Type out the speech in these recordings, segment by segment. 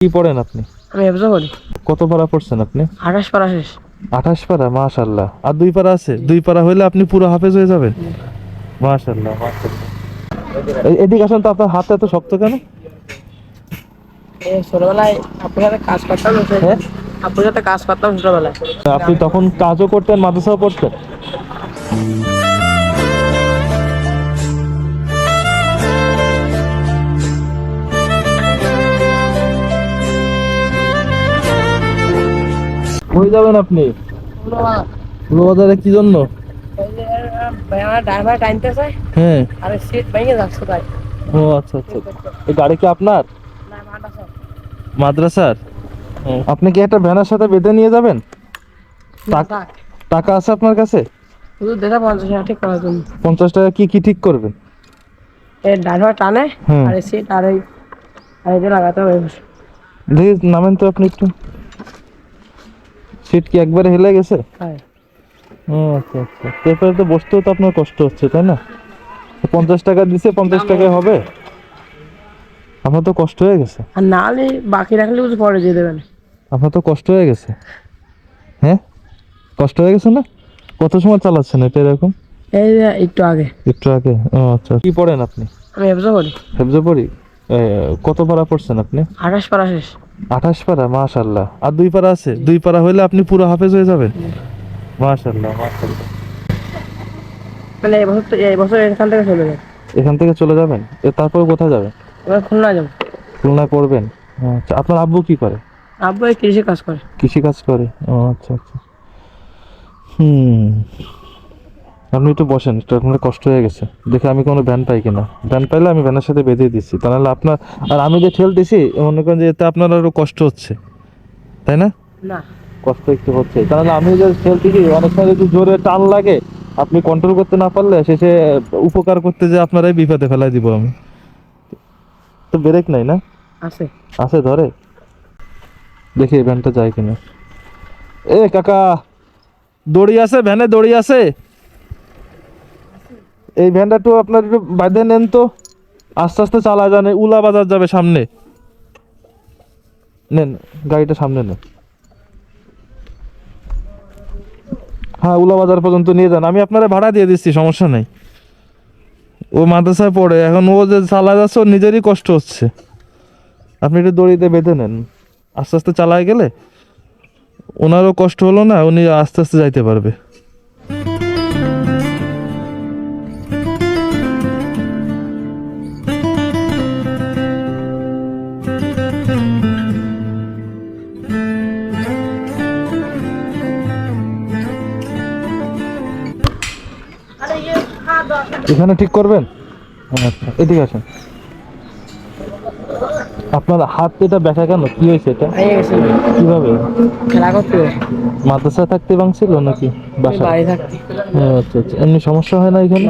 কি পড়েন আপনি? আমি ব্যবসা করি। কত পারা পড়ছেন আপনি? আঠাশ পারা শেষ। আঠাশ পারা মাশাল্লাহ আর দুই পারা আছে? দুই পারা হইলে আপনি পুরো হাফেজ হয়ে যাবেন? মাশাল্লাহ মাশাল্লাহ এদিকে আসেন তো আপনার হাত এত শক্ত কেন? ছোটবেলায় সাথে কাজ করতাম হ্যাঁ? সাথে কাজ করতাম ছোটবেলায়। আপনি তখন কাজও করতেন মাদ্রাসাও পড়তেন? কই যাবেন আপনি? বাজারে কি জন্য? ড্রাইভার হ্যাঁ। আর সিট ভেঙে যাচ্ছে তাই ও আচ্ছা আচ্ছা এই গাড়ি কি আপনার? মাদ্রাসার? আপনি কি একটা ভ্যানের সাথে বেঁধে নিয়ে যাবেন? টাক- টাকা আছে আপনার কাছে? শুধু পঞ্চাশ হাজার ঠিক করার জন্য। পঞ্চাশ টাকা কি কি ঠিক করবেন? এই ড্রাইভার টানে। আর সিট আর এই আর এই লাগাতে হবে। নামেন তো আপনি একটু। সিট কি একবারে হেলে গেছে? হ্যাঁ। আচ্ছা আচ্ছা। পেপারে তো বসতেও তো আপনার কষ্ট হচ্ছে তাই না? পঞ্চাশ টাকা দিছে পঞ্চাশ টাকায় হবে। আপনার তো কষ্ট হয়ে গেছে। আর না হলে বাকি রাখলে বুঝি পরে দিয়ে দেবেন। আপনার তো কষ্ট হয়ে গেছে। হ্যাঁ? কষ্ট হয়ে গেছে না? কত সময় চালাচ্ছেন এটা এরকম? এই একটু আগে। একটু আগে। ও আচ্ছা কি পড়েন আপনি? আমি ব্যবসা করি। হেফজে পড়ি? কত পারা পড়ছেন আপনি? আঠাশ পারা শেষ। আঠাশ পারা মাশাল্লাহ। আর দুই পারা আছে? দুই পারা হইলে আপনি পুরো হাফেজ হয়ে যাবেন। মাশাল্লাহ মাশাল্লাহ। মানে এই বছর তো এই বছর এখান থেকে চলে যাবে এখান থেকে চলে যাবেন? এ তারপরে কোথায় যাবেন? এবার খুলনা যাব। খুলনায় পড়বেন আচ্ছা আপনার আব্বু কি করে? আব্বু এই কৃষি কাজ করে। কৃষি কাজ করে? ও আচ্ছা আচ্ছা। হুম। আপনি একটু বসেন একটু আপনার কষ্ট হয়ে গেছে। দেখে আমি কোনো ভ্যান পাই কিনা। ভ্যান পাইলে আমি ভ্যানের সাথে বেঁধে দিচ্ছি তা নাহলে আপনার আর আমি যে ঠেলতেছি মনে করেন যে এতে আপনার আরও কষ্ট হচ্ছে। তাই না? কষ্ট একটু হচ্ছে। তাহলে আমি যে ঠেলতেছি অনেক সময় যদি জোরে টান লাগে আপনি কন্ট্রোল করতে না পারলে শেষে উপকার করতে যে আপনারাই বিপদে ফেলাই দিব আমি। তো ব্রেক নাই না? আছে। আছে ধরে? দেখি ভ্যানটা যায় কিনা। এ কাকা দড়ি আছে ভ্যানে দড়ি আছে? এই ভ্যানটা একটু আপনার একটু বাঁধে নেন তো। আস্তে আস্তে চালা এই উলা বাজার যাবে সামনে। নেন, গাড়িটা সামনে নেন। হ্যাঁ উলা বাজার পর্যন্ত নিয়ে যান। আমি আপনারা ভাড়া দিয়ে দিচ্ছি, সমস্যা নেই। ও মাদ্রাসায় পড়ে, এখন ও যে চালা যাচ্ছে, ওর নিজেরই কষ্ট হচ্ছে। আপনি একটু দড়িতে বেঁধে নেন। আস্তে আস্তে চালায় গেলে ওনারও কষ্ট হলো না, উনি আস্তে আস্তে যাইতে পারবে। এখানে ঠিক করবেন? আচ্ছা এদিকে আসেন। আপনার হাত এটা ব্যথা কেন? কি হয়েছে এটা? কীভাবে। মাদ্রাসায় থাকতে ভাঙছিল নাকি? বাসা আচ্ছা আচ্ছা। এমনি সমস্যা হয় না এখানে?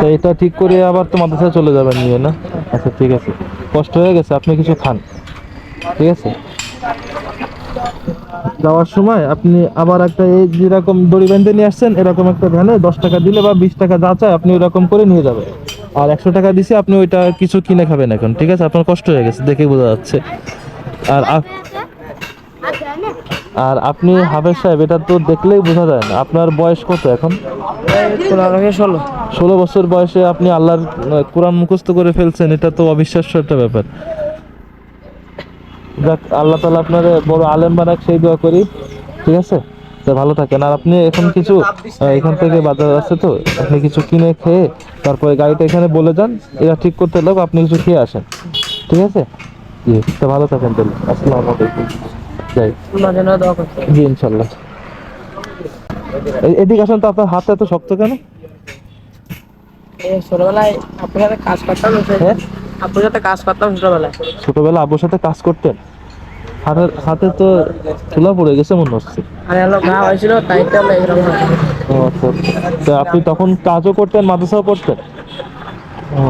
তো এটা ঠিক করে আবার তো মাদ্রাসায় চলে যাবেন নিয়ে না? আচ্ছা ঠিক আছে। কষ্ট হয়ে গেছে আপনি কিছু খান। ঠিক আছে? যাওয়ার সময় আপনি আবার একটা এই যেরকম দড়ি বেঁধে নিয়ে আসছেন এরকম একটা ভ্যানে দশ টাকা দিলে বা বিশ টাকা যা চায় আপনি ওরকম করে নিয়ে যাবেন আর একশো টাকা দিছে আপনি ওইটা কিছু কিনে খাবেন এখন ঠিক আছে? আপনার কষ্ট হয়ে গেছে দেখে বোঝা যাচ্ছে। আর আর আপনি হাফেজ সাহেব এটা তো দেখলেই বোঝা যায় না। আপনার বয়স কত এখন? ষোলো। ষোলো বছর বয়সে আপনি আল্লাহর কোরআন মুখস্থ করে ফেলছেন এটা তো অবিশ্বাস্য একটা ব্যাপার। যাক আল্লাহ তালা আপনার বড় আলেম বানাক সেই দোয়া করি। ঠিক আছে? তা ভালো থাকেন। আর আপনি এখন কিছু এখান থেকে বাজার আছে তো আপনি কিছু কিনে খেয়ে তারপরে গাড়িটা এখানে বলে যান এরা ঠিক করতে লোক আপনি কিছু খেয়ে আসেন। ঠিক আছে? জি তা ভালো থাকেন তাহলে। আসসালামু আলাইকুম। যাই। জি ইনশাল্লাহ এদিকে আসেন তো আপনার হাত এত শক্ত কেন? ছোটবেলায় সাথে কাজ করতাম আপুর সাথে কাজ করতাম ছোটবেলায়। ছোটবেলা আব্বুর সাথে কাজ করতেন? হাতের হাতে তো চুলা পড়ে গেছে মনে হচ্ছে। আর হলো গা হয়েছিল তাই তো আমরা এরকম। ও আচ্ছা। তা আপনি তখন কাজও করতেন মাদ্রাসাও পড়তেন? ও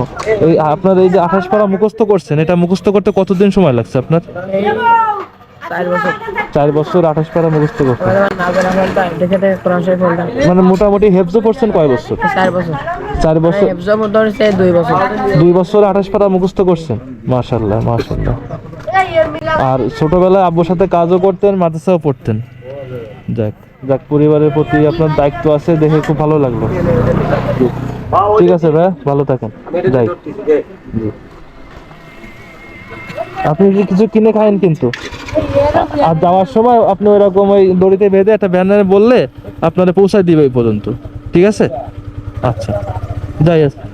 এই আপনার এই যে আঠাশ পাড়া মুখস্থ করছেন এটা মুখস্থ করতে কতদিন সময় লাগছে আপনার? চার বছর। আঠাশ পারা মুখস্থ করছেন মানে মোটামুটি হেফজো করছেন কয় বছর? চার বছর। চার বছর এফজম ধরেছে দুই বছর। দুই বছর আঠাশ পারা মুখস্থ করছেন মাশাল্লাহ মাশাল্লাহ আর ছোটবেলায় আব্বুর সাথে কাজও করতেন মাদ্রাসাও পড়তেন। যাক যাক পরিবারের প্রতি আপনার দায়িত্ব আছে দেখে খুব ভালো লাগল। ঠিক আছে ভাই ভালো থাকেন। যাই। আপনি কিছু কিনে খায়েন কিন্তু? আর যাওয়ার সময় আপনি ওইরকম ওই দড়িতে বেঁধে একটা ব্যানারে বললে আপনারা পৌঁছায় দিবে এই পর্যন্ত। ঠিক আছে? আচ্ছা। যাই আচ্ছা